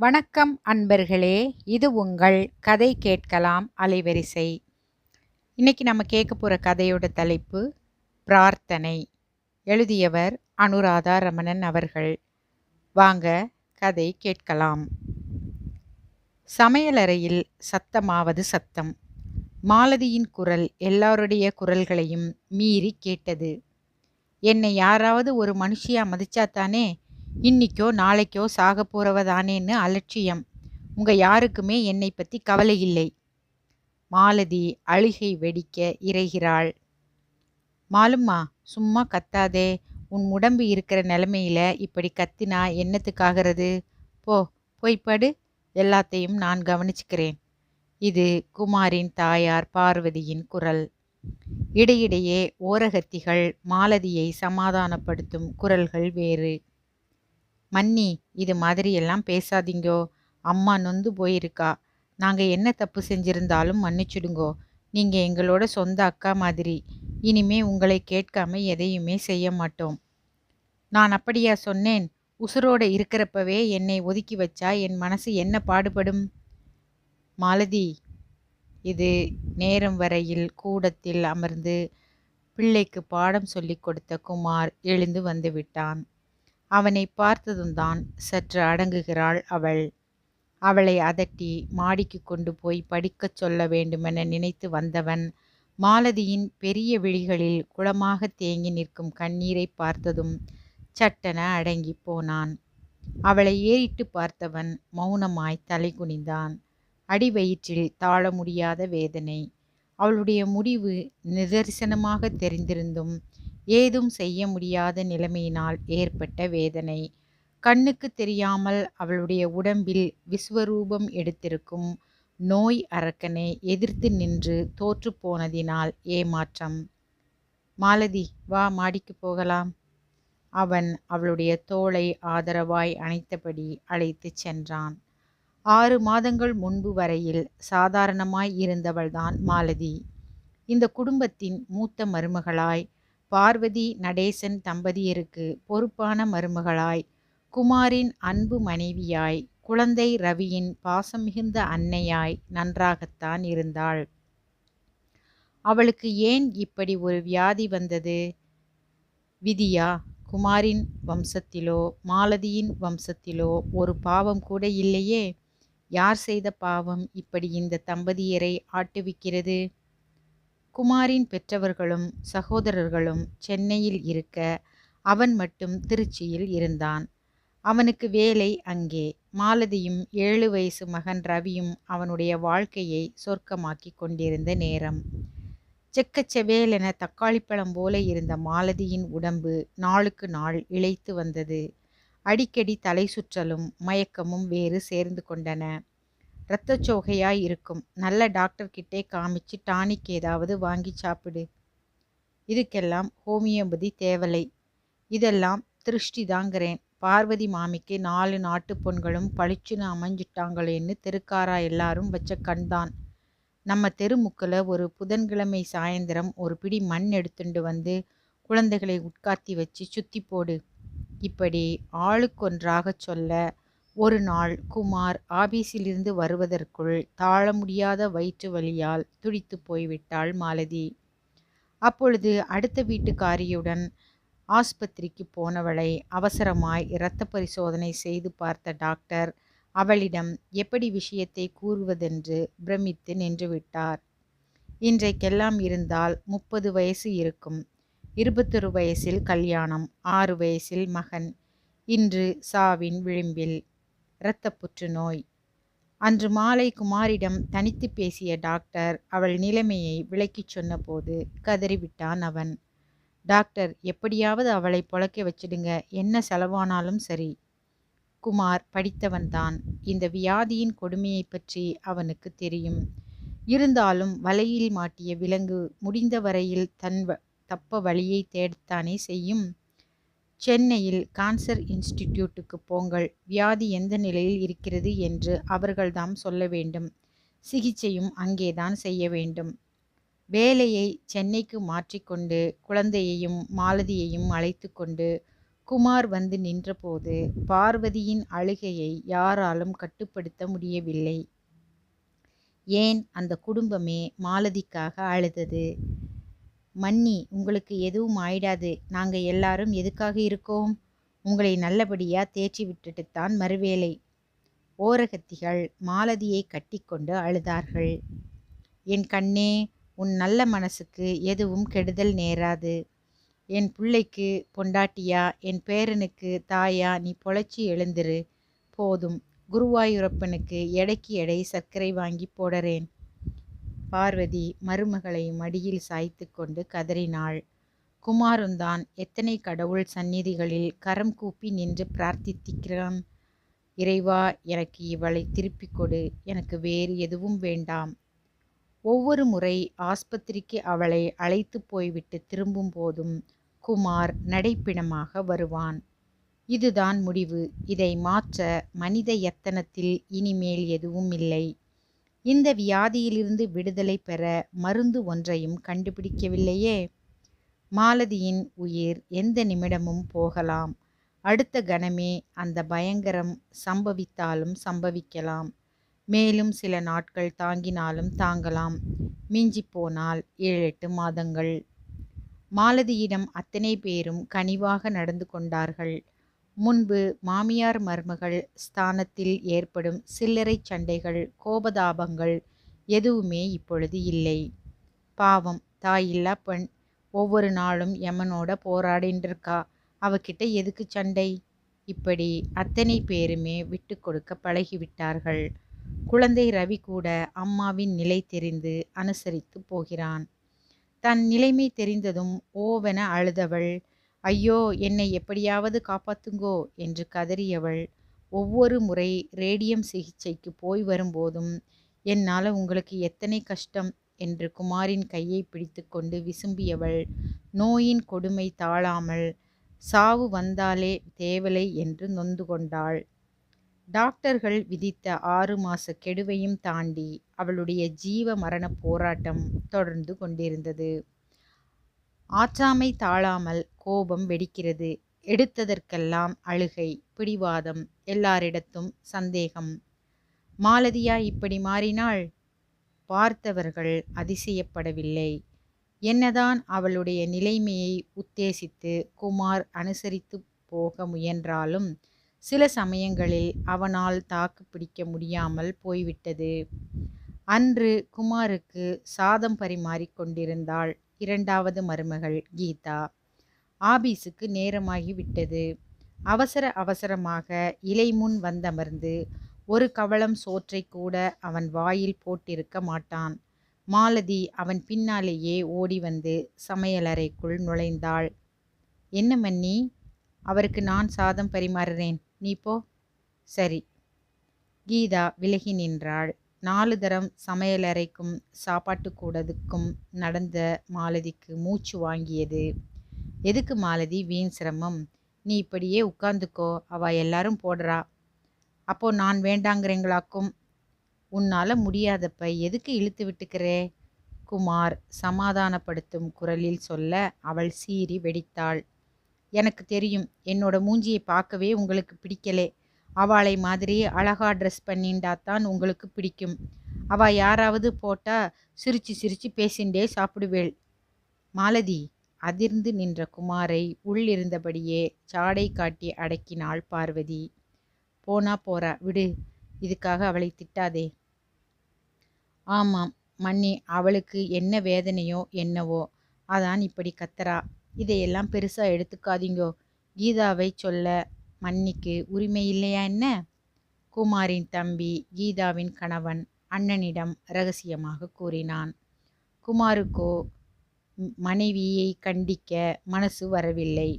வணக்கம் அன்பர்களே இது உங்கள் கதை கேட்கலாம் அலைவரிசை. இன்னைக்கு நம்ம கேட்க போகிற கதையோட தலைப்பு பிரார்த்தனை. எழுதியவர் அனுராதா ரமணன் அவர்கள். வாங்க கதை கேட்கலாம். சமையலறையில் சத்தமாவது சத்தம். மாலதியின் குரல் எல்லாருடைய குரல்களையும் மீறி கேட்டது. என்னை யாராவது ஒரு மனுஷியா மதிச்சாத்தானே இன்னிக்கோ நாளைக்கோ சாக போறவதானேன்னு அலட்சியம். உங்க யாருக்குமே என்னை பத்தி கவலை இல்லை. மாலதி அழுகை வெடிக்க இறைகிறாள். மாலும்மா சும்மா கத்தாதே. உன் உடம்பு இருக்கிற நிலைமையில இப்படி கத்தினா என்னத்துக்காகிறது? போ போய் படு. எல்லாத்தையும் நான் கவனிச்சுக்கிறேன். இது குமாரின் தாயார் பார்வதியின் குரல். இடையிடையே ஓரகத்திகள் மாலதியை சமாதானப்படுத்தும் குரல்கள் வேறு. மன்னி இது மாதிரி எல்லாம் பேசாதீங்கோ. அம்மா நொந்து போயிருக்கா. நாங்கள் என்ன தப்பு செஞ்சிருந்தாலும் மன்னிச்சுடுங்கோ. நீங்கள் எங்களோட சொந்த அக்கா மாதிரி. இனிமே உங்களை கேட்காம எதையுமே செய்ய மாட்டோம். நான் அப்படியா சொன்னேன்? உசுரோட இருக்கிறப்பவே என்னை ஒதுக்கி வச்சா என் மனசு என்ன பாடுபடும்? மாலதி இது நேரம் வரையில் கூடத்தில் அமர்ந்து பிள்ளைக்கு பாடம் சொல்லிக் கொடுத்த குமார் எழுந்து வந்து விட்டான். அவனை பார்த்ததும் தான் சற்று அடங்குகிறாள் அவள். அவளை அதட்டி மாடிக்கு கொண்டு போய் படிக்கச் சொல்ல வேண்டுமென நினைத்து வந்தவன் மாலதியின் பெரிய விழிகளில் குளமாக தேங்கி நிற்கும் கண்ணீரை பார்த்ததும் சட்டென அடங்கி போனான். அவளை ஏறிட்டு பார்த்தவன் மௌனமாய் தலை குனிந்தான். அடிவயிற்றில் தாழ முடியாத வேதனை. அவளுடைய முடிவு நிதர்சனமாக தெரிந்திருந்தும் ஏதும் செய்ய முடியாத நிலைமையினால் ஏற்பட்ட வேதனை. கண்ணுக்கு தெரியாமல் அவளுடைய உடம்பில் விஸ்வரூபம் எடுத்திருக்கும் நோய் அரக்கனை எதிர்த்து நின்று தோற்று போனதினால் ஏமாற்றம். மாலதி வா மாடிக்கு போகலாம். அவன் அவளுடைய தோளை ஆதரவாய் அணைத்தபடி அழைத்துச் சென்றான். ஆறு மாதங்கள் முன்பு வரையில் சாதாரணமாய் இருந்தவள்தான் மாலதி. இந்த குடும்பத்தின் மூத்த மருமகளாய் பார்வதி நடேசன் தம்பதியருக்கு பொறுப்பான மருமகளாய் குமாரின் அன்பு மனைவியாய் குழந்தை ரவியின் பாசம் மிகுந்த அன்னையாய் நன்றாகத்தான் இருந்தாள். அவளுக்கு ஏன் இப்படி ஒரு வியாதி வந்தது? விதியா குமாரின் வம்சத்திலோ மாலதியின் வம்சத்திலோ ஒரு பாவம் கூட இல்லையே? யார் செய்த பாவம் இப்படி இந்த தம்பதியரை ஆட்டுவிக்கிறது? குமாரின் பெற்றவர்களும் சகோதரர்களும் சென்னையில் இருக்க அவன் மட்டும் திருச்சியில் இருந்தான். அவனுக்கு வேலை அங்கே. மாலதியும் ஏழு வயசு மகன் ரவியும் அவனுடைய வாழ்க்கையை சொர்க்கமாக்கி கொண்டிருந்த நேரம். செக்கச்செவேலென தக்காளிப்பழம் போல இருந்த மாலதியின் உடம்பு நாளுக்கு நாள் இழைத்து வந்தது. அடிக்கடி தலை சுற்றலும் மயக்கமும் வேறு சேர்ந்து கொண்டன. இரத்தச்சோகையாய் இருக்கும். நல்ல டாக்டர்கிட்டே காமிச்சு டானிக் ஏதாவது வாங்கி சாப்பிடு. இதுக்கெல்லாம் ஹோமியோபதி தேவலை. இதெல்லாம் திருஷ்டி தாங்கிறேன் பார்வதி மாமிக்கு நாலு நாட்டு பொண்களும் பளிச்சுன்னு அமைஞ்சிட்டாங்களேன்னு தெருக்காரா எல்லாரும் வச்ச கண்தான். நம்ம தெருமுக்கில் ஒரு புதன்கிழமை சாயந்தரம் ஒரு பிடி மண் எடுத்துட்டு வந்து குழந்தைகளை உட்காத்தி வச்சு சுத்தி போடு. இப்படி ஆளுக்கொன்றாகச் சொல்ல ஒரு நாள் குமார் ஆபீஸிலிருந்து வருவதற்குள் தாழ முடியாத வயிற்று வலியால் துடித்து போய்விட்டாள் மாலதி. அப்பொழுது அடுத்த வீட்டுக்காரியுடன் ஆஸ்பத்திரிக்கு போனவளை அவசரமாய் இரத்த பரிசோதனை செய்து பார்த்த டாக்டர் அவளிடம் எப்படி விஷயத்தை கூறுவதென்று பிரமித்து நின்றுவிட்டார் இன்றைக்கெல்லாம் இருந்தால் முப்பது வயசு இருக்கும். இருபத்தொரு வயசில் கல்யாணம் ஆறு வயசில் மகன். இன்று சாவின் விளிம்பில் இரத்த புற்றுநோய் அன்று மாலை குமாரிடம் தனித்து பேசிய டாக்டர் அவள் நிலைமையை விளக்கிச் சொன்னபோது கதறிவிட்டான் அவன். டாக்டர் எப்படியாவது அவளை புழக்க வச்சிடுங்க. என்ன செலவானாலும் சரி. குமார் படித்தவன்தான். இந்த வியாதியின் கொடுமையை பற்றி அவனுக்கு தெரியும். இருந்தாலும் வலையில் மாட்டிய விலங்கு முடிந்த வரையில் தன் தப்ப வழியை தேடத்தானே செய்யும்? சென்னையில் கான்சர் இன்ஸ்டிடியூட்டுக்கு போங்கள். வியாதி எந்த நிலையில் இருக்கிறது என்று அவர்கள்தாம் சொல்ல வேண்டும். சிகிச்சையும் அங்கேதான் செய்ய வேண்டும். வேலையை சென்னைக்கு மாற்றிக்கொண்டு குழந்தையையும் மாலதியையும் அழைத்து கொண்டு குமார் வந்து நின்றபோது பார்வதியின் அழுகையை யாராலும் கட்டுப்படுத்த முடியவில்லை. ஏன் அந்த குடும்பமே மாலதிக்காக அழுதது? மன்னி உங்களுக்கு எதுவும் ஆயிடாது. நாங்கள் எல்லாரும் எதுக்காக இருக்கோம்? உங்களை நல்லபடியாக தேய்ச்சி விட்டுட்டுத்தான் மறுவேலை ஓரகத்திகள் மாலதியை கட்டிக்கொண்டு அழுதார்கள். என் கண்ணே உன் நல்ல மனசுக்கு எதுவும் கெடுதல் நேராது. என் பிள்ளைக்கு பொண்டாட்டியா என் பேரனுக்கு தாயா நீ பொழைச்சி எழுந்திரு. போதும். குருவாயூரப்பனுக்கு எடைக்கு எடை சர்க்கரை வாங்கி போடறேன். பார்வதி மருமகளை மடியில் சாய்த்து கொண்டு கதறினாள். குமாருந்தான் எத்தனை கடவுள் சந்நிதிகளில் கரம் கூப்பி நின்று பிரார்த்தித்திக்கிறான்? இறைவா எனக்கு இவளை திருப்பிக் கொடு. எனக்கு வேறு எதுவும் வேண்டாம். ஒவ்வொரு முறை ஆஸ்பத்திரிக்கு அவளை அழைத்து போய்விட்டு திரும்பும் போதும் குமார் நடைப்பிணமாக வருவான். இதுதான் முடிவு. இதை மாற்ற மனித எத்தனத்தில் இனிமேல் எதுவும் இல்லை. இந்த வியாதியிலிருந்து விடுதலை பெற மருந்து ஒன்றையும் கண்டுபிடிக்கவில்லையே. மாலதியின் உயிர் எந்த நிமிடமும் போகலாம். அடுத்த கணமே அந்த பயங்கரம் சம்பவித்தாலும் சம்பவிக்கலாம். மேலும் சில நாட்கள் தாங்கினாலும் தாங்கலாம். மிஞ்சி போனால் ஏழு எட்டு மாதங்கள். மாலதியிடம் அத்தனை பேரும் கனிவாக நடந்து கொண்டார்கள். முன்பு மாமியார் மருமகள் ஸ்தானத்தில் ஏற்படும் சில்லறை சண்டைகள் கோபதாபங்கள் எதுவுமே இப்பொழுது இல்லை. பாவம் தாயில்லா பெண் ஒவ்வொரு நாளும் யமனோட போராடின்றிருக்கா. அவகிட்ட எதுக்கு சண்டை? இப்படி அத்தனை பேருமே விட்டு கொடுக்க பழகிவிட்டார்கள். குழந்தை ரவி கூட அம்மாவின் நிலை தெரிந்து அனுசரித்து போகிறான். தன் நிலைமை தெரிந்ததும் ஓவென அழுதவள் ஐயோ என்னை எப்படியாவது காப்பாத்துங்கோ என்று கதறியவள் ஒவ்வொரு முறை ரேடியம் சிகிச்சைக்கு போய் வரும்போதும் என்னால் உங்களுக்கு எத்தனை கஷ்டம்? என்று குமாரின் கையை பிடித்துக்கொண்டு விசும்பியவள் நோயின் கொடுமை தாழாமல் சாவு வந்தாலே தேவலை என்று நொந்து கொண்டாள். டாக்டர்கள் விதித்த ஆறு மாச கெடுவையும் தாண்டி அவளுடைய ஜீவ மரண போராட்டம் தொடர்ந்து கொண்டிருந்தது. ஆற்றாமை தாழாமல் கோபம் வெடிக்கிறது. எடுத்ததற்கெல்லாம் அழுகை பிடிவாதம் எல்லாரிடத்தும் சந்தேகம். மாலதியா இப்படி மாறினாள் பார்த்தவர்கள் அதிசயப்படவில்லை. என்னதான் அவளுடைய நிலைமையை உத்தேசித்து குமார் அனுசரித்து போக முயன்றாலும் சில சமயங்களில் அவனால் தாக்கு பிடிக்க முடியாமல் போய்விட்டது. அன்று குமாருக்கு சாதம் பரிமாறிக் கொண்டிருந்தாள். இரண்டாவது மருமகள் கீதா. ஆபீஸுக்கு நேரமாகி விட்டது. அவசர அவசரமாக இலை முன் வந்தமர்ந்து ஒரு கவளம் சோற்றை கூட அவன் வாயில் போட்டிருக்க மாட்டான். மாலதி அவன் பின்னாலேயே ஓடி வந்து சமையலறைக்குள் நுழைந்தாள். என்ன மன்னி? அவருக்கு நான் சாதம் பரிமாறுறேன். நீ போ. சரி. கீதா விலகி நின்றாள். நாலு தரம் சமையலறைக்கும் சாப்பாட்டு கூடதுக்கும் நடந்த மாலதிக்கு மூச்சு வாங்கியது. எதுக்கு மாலதி? வீண் சிரமம். நீ இப்படியே உட்காந்துக்கோ அவ எல்லாரும் போடுறா. அப்போ நான் வேண்டாங்கிறீங்களாக்கும்? உன்னால் முடியாதப்ப எதுக்கு இழுத்து விட்டுக்கிறே? குமார் சமாதானப்படுத்தும் குரலில் சொல்ல அவள் சீறி வெடித்தாள். எனக்கு தெரியும். என்னோட மூஞ்சியை பார்க்கவே உங்களுக்கு பிடிக்கலே. அவளை மாதிரி அழகா ட்ரெஸ் பண்ணிண்டாத்தான் உங்களுக்கு பிடிக்கும். அவ யாராவது போட்டா சிரிச்சு சிரிச்சு பேசிண்டே சாப்பிடுவேள். மாலதி அதிர்ந்து நின்ற குமாரை உள்ளிருந்தபடியே சாடை காட்டி அடக்கினாள் பார்வதி. போனா போறா விடு இதுக்காக அவளை திட்டாதே. ஆமாம் மன்னி அவளுக்கு என்ன வேதனையோ என்னவோ அதான் இப்படி கத்தரா இதையெல்லாம் பெருசா எடுத்துக்காதீங்கோ. கீதாவை சொல்ல மன்னிக்கு உரிமை இல்லையா என்ன? குமாரின் தம்பி கீதாவின் கணவன் அண்ணனிடம் ரகசியமாக கூறினான். குமாருக்கோ மனைவியை கண்டிக்க மனசு வரவில்லை.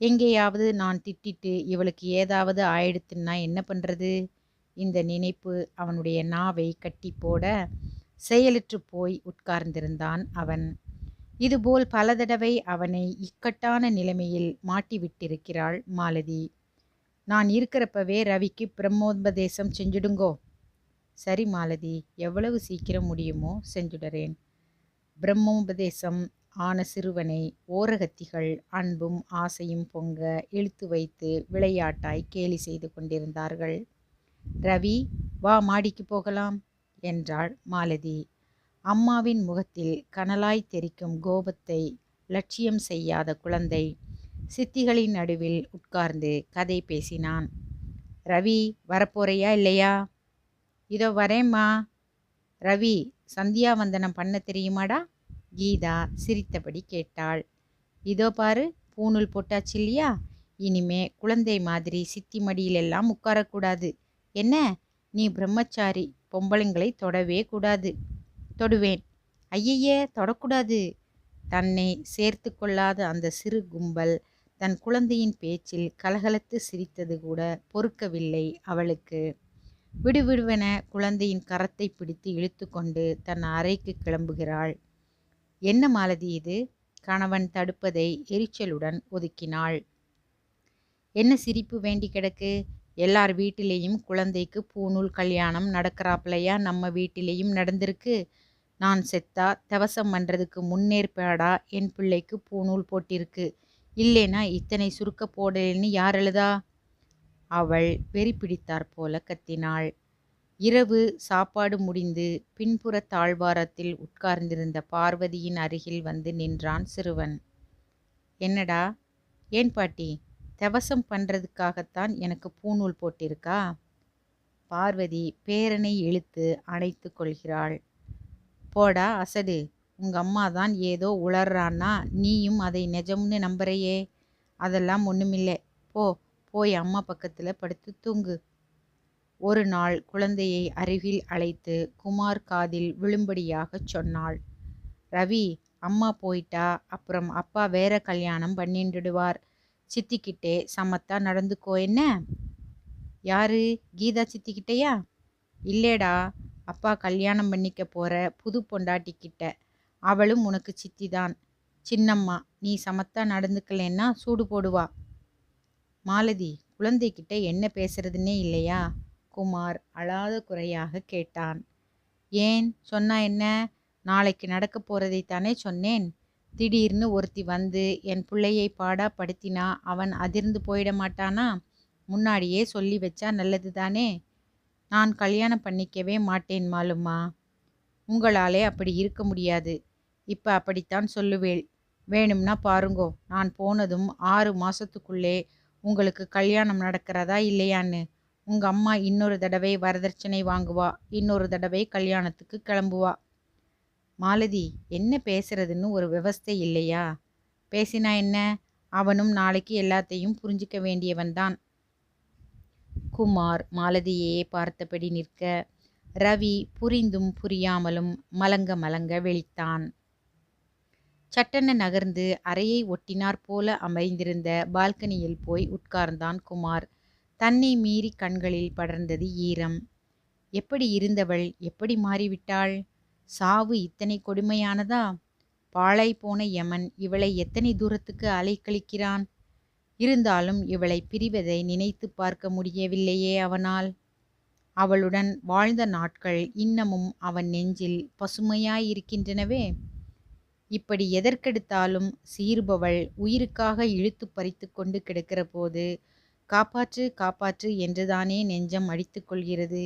எங்கேயாவது நான் திட்டிட்டு இவளுக்கு ஏதாவது ஆயிடுத்துன்னா என்ன பண்ணுறது இந்த நினைப்பு அவனுடைய நாவை கட்டி போட செயலற்று போய் உட்கார்ந்திருந்தான் அவன். இதுபோல் பல தடவை அவனை இக்கட்டான நிலைமையில் மாட்டிவிட்டிருக்கிறாள் மாலதி. நான் இருக்கிறப்பவே ரவிக்கு பிரம்மோபதேசம் செஞ்சுடுங்கோ. சரி மாலதி எவ்வளவு சீக்கிரம் முடியுமோ செஞ்சுடுறேன். பிரம்மோபதேசம் ஆன சிறுவனை ஓரகத்திகள் அன்பும் ஆசையும் பொங்க இழுத்து வைத்து விளையாட்டாய் கேலி செய்து கொண்டிருந்தார்கள். ரவி வா மாடிக்கு போகலாம் என்றாள் மாலதி. அம்மாவின் முகத்தில் கனலாய் தெரிக்கும் கோபத்தை லட்சியம் செய்யாத குழந்தை சித்திகளின் நடுவில் உட்கார்ந்து கதை பேசினான். ரவி வரப்போறையா இல்லையா? இதோ வரேம்மா. ரவி சந்தியாவந்தனம் பண்ண தெரியுமாடா? கீதா சிரித்தபடி கேட்டாள். இதோ பாரு பூணூல் போட்டாச்சு இல்லையா? இனிமே குழந்தை மாதிரி சித்தி மடியிலெல்லாம் உட்காரக்கூடாது. என்ன? நீ பிரம்மச்சாரி பொம்பளைங்களை தொடவே கூடாது. தொடுவேன். ஐயையே தொடக்கூடாது. தன்னை சேர்த்து கொள்ளாத அந்த சிறு கும்பல் தன் குழந்தையின் பேச்சில் கலகலத்து சிரித்தது கூட பொறுக்கவில்லை அவளுக்கு. விடுவிடுவென குழந்தையின் கரத்தை பிடித்து இழுத்துக்கொண்டு தன் அறைக்கு கிளம்புகிறாள். என்ன மாலதி இது? கணவன் தடுப்பதை எரிச்சலுடன் ஒதுக்கினாள். என்ன சிரிப்பு வேண்டி கிடக்கு? எல்லார் வீட்டிலேயும் குழந்தைக்கு பூநூல் கல்யாணம் நடக்கிறாப்லையா? நம்ம வீட்டிலேயும் நடந்திருக்கு. நான் செத்தா தவசம் பண்ணுறதுக்கு முன்னேற்பாடா? என் பிள்ளைக்கு பூநூல் போட்டிருக்கு. இல்லைனா இத்தனை சுருக்க போடலைன்னு யார் எழுதா? அவள் வெறி பிடித்தாற் போல கத்தினாள். இரவு சாப்பாடு முடிந்து பின்புற தாழ்வாரத்தில் உட்கார்ந்திருந்த பார்வதியின் அருகில் வந்து நின்றான் சிறுவன். என்னடா? ஏன் பாட்டி? தவசம் பண்ணுறதுக்காகத்தான் எனக்கு பூநூல் போட்டிருக்கா? பார்வதி பேரனை இழுத்து அணைத்து கொள்கிறாள். போடா அசடு. உங்க அம்மா தான் ஏதோ உளறான்னா நீயும் அதை நிஜம்னு நம்புறையே? அதெல்லாம் ஒன்றுமில்லை போ போய் அம்மா பக்கத்தில் படுத்து தூங்கு. ஒரு நாள் குழந்தையை அருகில் அழைத்து குமார் காதில் விழும்படியாகச் சொன்னாள். ரவி அம்மா போயிட்டா? அப்புறம் அப்பா வேற கல்யாணம் பண்ணிண்டுடுவார் சித்திக்கிட்டே சமத்தா நடந்துக்கோ என்ன? யாரு? கீதா சித்திக்கிட்டேயா? இல்லேடா அப்பா கல்யாணம் பண்ணிக்க போற புது பொண்டாட்டிக்கிட்ட. அவளும் உனக்கு சித்தி தான் சின்னம்மா நீ சமத்தா நடந்துக்கலன்னா சூடு போடுவா. மாலதி குழந்தைகிட்ட என்ன பேசுறதுன்னே இல்லையா? குமார் அழாத குறையாக கேட்டான். ஏன்? சொன்னா என்ன? நாளைக்கு நடக்க போறதைத்தானே சொன்னேன்? திடீர்னு ஒருத்தி வந்து என் பிள்ளையை பாடா படுத்தினா அவன் அதிர்ந்து போயிட மாட்டானா? முன்னாடியே சொல்லி வச்சா நல்லது தானே நான் கல்யாணம் பண்ணிக்கவே மாட்டேன் மாலும்மா. உங்களாலே அப்படி இருக்க முடியாது. இப்போ அப்படித்தான் சொல்லுவேள். வேணும்னா பாருங்கோ நான் போனதும் ஆறு மாசத்துக்குள்ளே உங்களுக்கு கல்யாணம் நடக்கிறதா இல்லையான்னு. உங்க அம்மா இன்னொரு தடவை வரதட்சணை வாங்குவா இன்னொரு தடவை கல்யாணத்துக்கு கிளம்புவா. மாலதி என்ன பேசுறதுன்னு ஒரு விவஸ்தை இல்லையா? பேசினா என்ன? அவனும் நாளைக்கு எல்லாத்தையும் புரிஞ்சிக்க வேண்டியவன்தான் குமார் மாலதியே பார்த்தபடி நிற்க ரவி புரிந்தும் புரியாமலும் மலங்க மலங்க வெளித்தான் சட்டென நகர்ந்து அறையை ஒட்டினாற் போல அமைந்திருந்த பால்கனியில் போய் உட்கார்ந்தான் குமார். தன்னை மீறி கண்களில் படர்ந்தது ஈரம். எப்படி இருந்தவள்? எப்படி மாறிவிட்டாள்? சாவு இத்தனை கொடுமையானதா? பாழை போன யமன் இவளை எத்தனை தூரத்துக்கு அலைக்கழிக்கிறான்? இருந்தாலும் இவளை பிரிவதை நினைத்து பார்க்க முடியவில்லையே அவனால். அவளுடன் வாழ்ந்த நாட்கள் இன்னமும் அவன் நெஞ்சில் பசுமையாயிருக்கின்றனவே இப்படி எதற்கெடுத்தாலும் சீறுபவள் உயிருக்காக இழுத்து பறித்து கொண்டு கிடக்கிற போது காப்பாற்று காப்பாற்று என்றுதானே நெஞ்சம் அடித்து கொள்கிறது.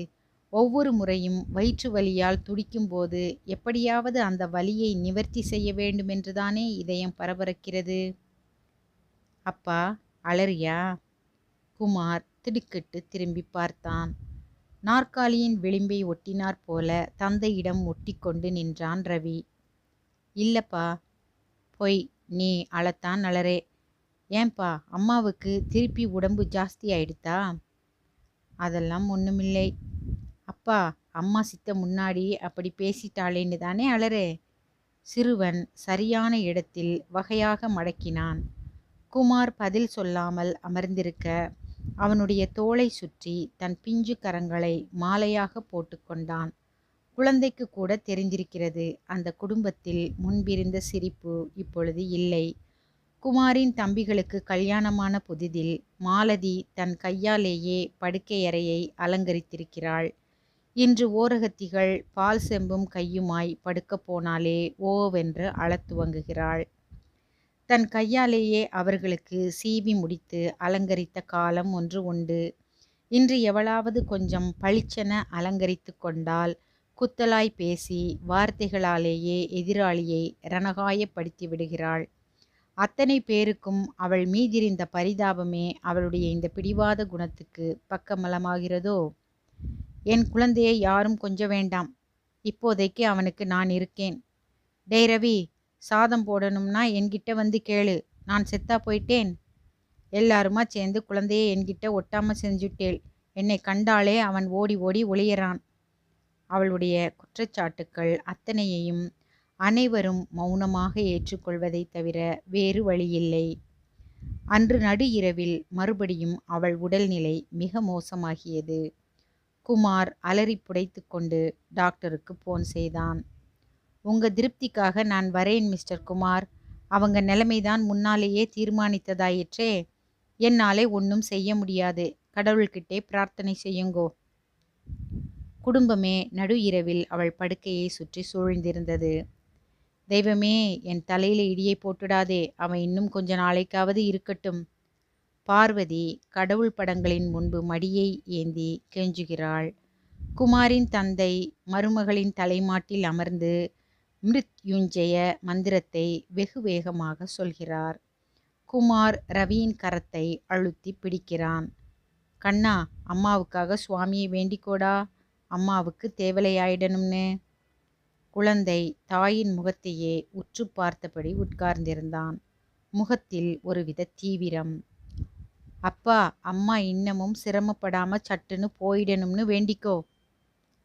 ஒவ்வொரு முறையும் வயிற்று வலியால் துடிக்கும்போது எப்படியாவது அந்த வலியை நிவர்த்தி செய்ய வேண்டுமென்றுதானே இதயம் பரபரக்கிறது. அப்பா அலறியா? குமார் திடுக்கிட்டு திரும்பி பார்த்தான். நாற்காலியின் விளிம்பை ஒட்டினாற் போல தந்தையிடம் ஒட்டிக்கொண்டு நின்றான் ரவி. இல்லப்பா பொய் நீ அழத்தான் நலரே. ஏன்பா அம்மாவுக்கு திருப்பி உடம்பு ஜாஸ்தி ஆயிடுதா அதெல்லாம் ஒன்றுமில்லை அப்பா அம்மா சித்த முன்னாடி அப்படி பேசிட்டாளேன்னு தானே அலறே. சிறுவன் சரியான இடத்தில் வகையாக மடக்கினான். குமார் பதில் சொல்லாமல் அமர்ந்திருக்க அவனுடைய தோளை சுற்றி தன் பிஞ்சு கரங்களை மாலையாக போட்டுக்கொண்டான். குழந்தைக்கு கூட தெரிந்திருக்கிறது. அந்த குடும்பத்தில் முன்பிருந்த சிரிப்பு இப்பொழுது இல்லை. குமாரின் தம்பிகளுக்கு கல்யாணமான புதிதில் மாலதி தன் கையாலேயே படுக்கையறையை அலங்கரித்திருக்கிறாள். இன்று ஓரகத்திகள் பால் செம்பும் கையுமாய் படுக்கப் போனாலே ஓவென்று அழத் துவங்குகிறாள். தன் கையாலேயே அவர்களுக்கு சீவி முடித்து அலங்கரித்த காலம் ஒன்று உண்டு. இன்று எவளாவது கொஞ்சம் பளிச்சென அலங்கரித்து கொண்டால் குத்தலாய் பேசி வார்த்தைகளாலேயே எதிராளியை ரணகாயப்படுத்தி விடுகிறாள். அத்தனை பேருக்கும் அவள் மீதிருந்த பரிதாபமே அவளுடைய இந்த பிடிவாத குணத்துக்கு பக்கமலமாகிறதோ? என் குழந்தையை யாரும் கொஞ்ச வேண்டாம். இப்போதைக்கு அவனுக்கு நான் இருக்கேன். டேய் ரவி சாதம் போடணும்னா என்கிட்ட வந்து கேளு. நான் செத்தா போயிட்டேன். எல்லாருமா சேர்ந்து குழந்தையை என்கிட்ட ஒட்டாம செஞ்சுட்டேள். என்னை கண்டாலே அவன் ஓடி ஓடி ஒளியறான். அவளுடைய குற்றச்சாட்டுக்கள் அத்தனையையும் அனைவரும் மௌனமாக ஏற்றுக்கொள்வதைத் தவிர வேறு வழியில்லை. அன்று நடு இரவில் மறுபடியும் அவள் உடல்நிலை மிக மோசமாகியது. குமார் அலறி புடைத்து கொண்டு டாக்டருக்கு போன் செய்தான். உங்க திருப்திக்காக நான் வரேன் மிஸ்டர் குமார். அவங்க நிலைமைதான் முன்னாலேயே தீர்மானித்ததாயிற்றே. என்னாலே ஒன்றும் செய்ய முடியாது. கடவுள்கிட்டே பிரார்த்தனை செய்யுங்கோ. குடும்பமே நடு இரவில் அவள் படுக்கையை சுற்றி சூழ்ந்திருந்தது. தெய்வமே என் தலையில இடியை போட்டுடாதே அவன் இன்னும் கொஞ்ச நாளைக்காவது இருக்கட்டும் பார்வதி கடவுள் படங்களின் முன்பு மடியை ஏந்தி கெஞ்சுகிறாள். குமாரின் தந்தை மருமகளின் தலைமாட்டில் அமர்ந்து மிருத்யுஞ்சய மந்திரத்தை வெகு வேகமாக சொல்கிறார். குமார் ரவியின் கரத்தை அழுத்தி பிடிக்கிறான். கண்ணா அம்மாவுக்காக சுவாமியை வேண்டிக்கோடா. அம்மாவுக்கு தேவலையாயிடணும்னு. குழந்தை தாயின் முகத்தையே உற்று பார்த்தபடி உட்கார்ந்திருந்தான். முகத்தில் ஒருவித தீவிரம். அப்பா அம்மா இன்னமும் சிரமப்படாம சட்டுன்னு போயிடணும்னு வேண்டிக்கோ.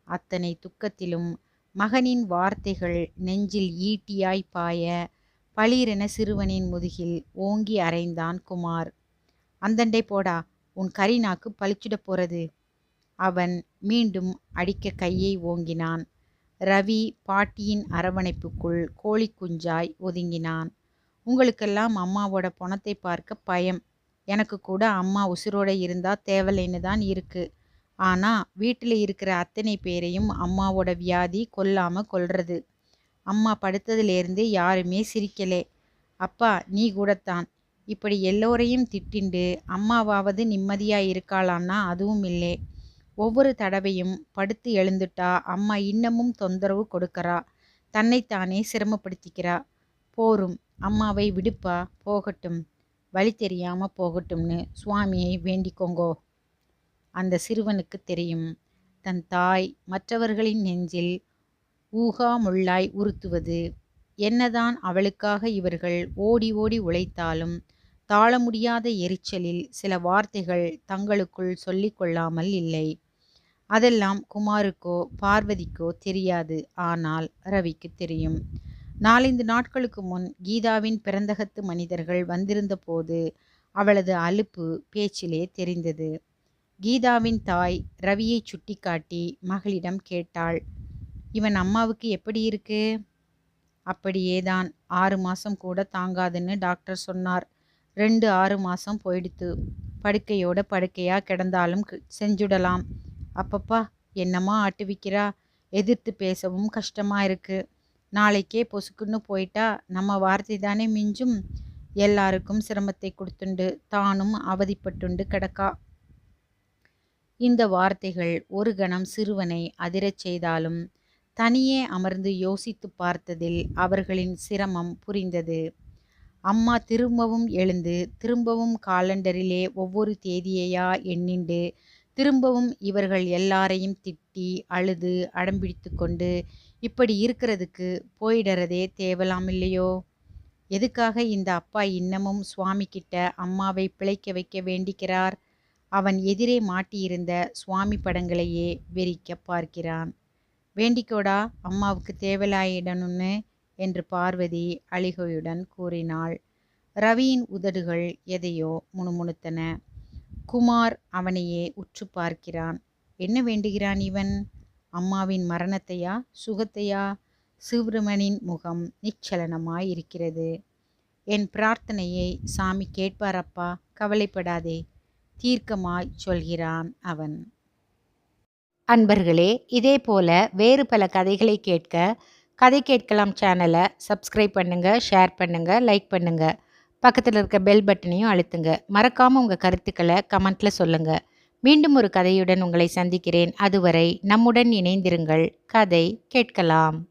அத்தனை துக்கத்திலும் மகனின் வார்த்தைகள் நெஞ்சில் ஈட்டியாய் பாய பளிரென சிறுவனின் முதுகில் ஓங்கி அறைந்தான் குமார். அந்தண்டை போடா உன் கரிநாக்கு பளிச்சிட போறது. அவன் மீண்டும் அடிக்க கையை ஓங்கினான். ரவி பாட்டியின் அரவணைப்புக்குள் கோழி குஞ்சாய் ஒதுங்கினான். உங்களுக்கெல்லாம் அம்மாவோட பணத்தை பார்க்க பயம். எனக்கு கூட அம்மா உசுரோட இருந்தா தேவலைன்னு தான் இருக்கு. ஆனா வீட்டில் இருக்கிற அத்தனை பேரையும் அம்மாவோட வியாதி கொல்லாம கொல்றது. அம்மா படுத்ததுலேருந்து யாருமே சிரிக்கலே. அப்பா நீ கூடத்தான். இப்படி எல்லோரையும் திட்டிண்டு அம்மாவாவது நிம்மதியாக இருக்காளான்னா அதுவும் இல்லை. ஒவ்வொரு தடவையும் படுத்து எழுந்துட்டா அம்மா இன்னமும் தொந்தரவு கொடுக்கறா. தன்னைத்தானே சிரமப்படுத்திக்கிறா. போரும் அம்மாவை விடுப்பா போகட்டும். வழி தெரியாம போகட்டும்னு சுவாமியை வேண்டிக்கோங்கோ. அந்த சிறுவனுக்கு தெரியும் தன் தாய் மற்றவர்களின் நெஞ்சில் ஊகாமுள்ளாய் உறுத்துவது. என்னதான் அவளுக்காக இவர்கள் ஓடி ஓடி உழைத்தாலும் தாழ முடியாத எரிச்சலில் சில வார்த்தைகள் தங்களுக்குள் சொல்லிக்கொள்ளாமல் இல்லை. அதெல்லாம் குமாருக்கோ பார்வதிக்கோ தெரியாது. ஆனால் ரவிக்கு தெரியும். நாலந்து நாட்களுக்கு முன் கீதாவின் பிறந்தகத்து மனிதர்கள் வந்திருந்த போது அவளது அலுப்பு பேச்சிலே தெரிந்தது. கீதாவின் தாய் ரவியை சுட்டிக்காட்டி மகளிடம் கேட்டாள் இவன் அம்மாவுக்கு எப்படி இருக்கு? அப்படியேதான். ஆறு மாதம் கூட தாங்காதுன்னு டாக்டர் சொன்னார். ரெண்டு ஆறு மாதம் போயிடுத்து. படுக்கையோட படுக்கையாக கிடந்தாலும் செஞ்சுடலாம். அப்பப்பா என்னம்மா ஆட்டுவிக்கிறா எதிர்த்து பேசவும் கஷ்டமாக இருக்கு. நாளைக்கே பொசுக்குன்னு போயிட்டா நம்ம வார்த்தை தானே மிஞ்சும்? எல்லாருக்கும் சிரமத்தை கொடுத்துண்டு தானும் அவதிப்பட்டுண்டு கிடக்கா? இந்த வார்த்தைகள் ஒரு கணம் சிறுவனை அதிரச் செய்தாலும் தனியே அமர்ந்து யோசித்து பார்த்ததில் அவர்களின் சிரமம் புரிந்தது. அம்மா திரும்பவும் எழுந்து திரும்பவும் காலண்டரிலே ஒவ்வொரு தேதியையா எண்ணிண்டு திரும்பவும் இவர்கள் எல்லாரையும் திட்டி அழுது அடம்பிடித்து கொண்டு இப்படி இருக்கிறதுக்கு போயிடறதே தேவலாம் இல்லையோ? எதுக்காக இந்த அப்பா இன்னமும் சுவாமி கிட்ட அம்மாவை பிழைக்க வைக்க வேண்டிக்கிறார்? அவன் எதிரே மாட்டியிருந்த சுவாமி படங்களையே வெறிக்க பார்க்கிறான். வேண்டிக்கோடா அம்மாவுக்கு தேவலாயிடணும்னு என்று பார்வதி அழிகையுடன் கூறினாள். ரவியின் உதடுகள் எதையோ முணுமுணுத்தன. குமார் அவனையே உற்று பார்க்கிறான். என்ன வேண்டுகிறான் இவன்? அம்மாவின் மரணத்தையா சுகத்தையா? சிவருமனின் முகம் நிச்சலனமாய் இருக்கிறது என் பிரார்த்தனையை சாமி கேட்பாரப்பா கவலைப்படாதே தீர்க்கமாய் சொல்கிறான் அவன். அன்பர்களே இதே போல வேறு பல கதைகளை கேட்க கதை கேட்கலாம் சேனலை சப்ஸ்கிரைப் பண்ணுங்கள் ஷேர் பண்ணுங்கள் லைக் பண்ணுங்கள் பக்கத்தில் இருக்க பெல் பட்டனையும் அழுத்துங்க. மறக்காமல் உங்கள் கருத்துக்களை கமெண்ட்டில் சொல்லுங்கள் மீண்டும் ஒரு கதையுடன் உங்களை சந்திக்கிறேன். அதுவரை நம்முடன் இணைந்திருங்கள். கதை கேட்கலாம்.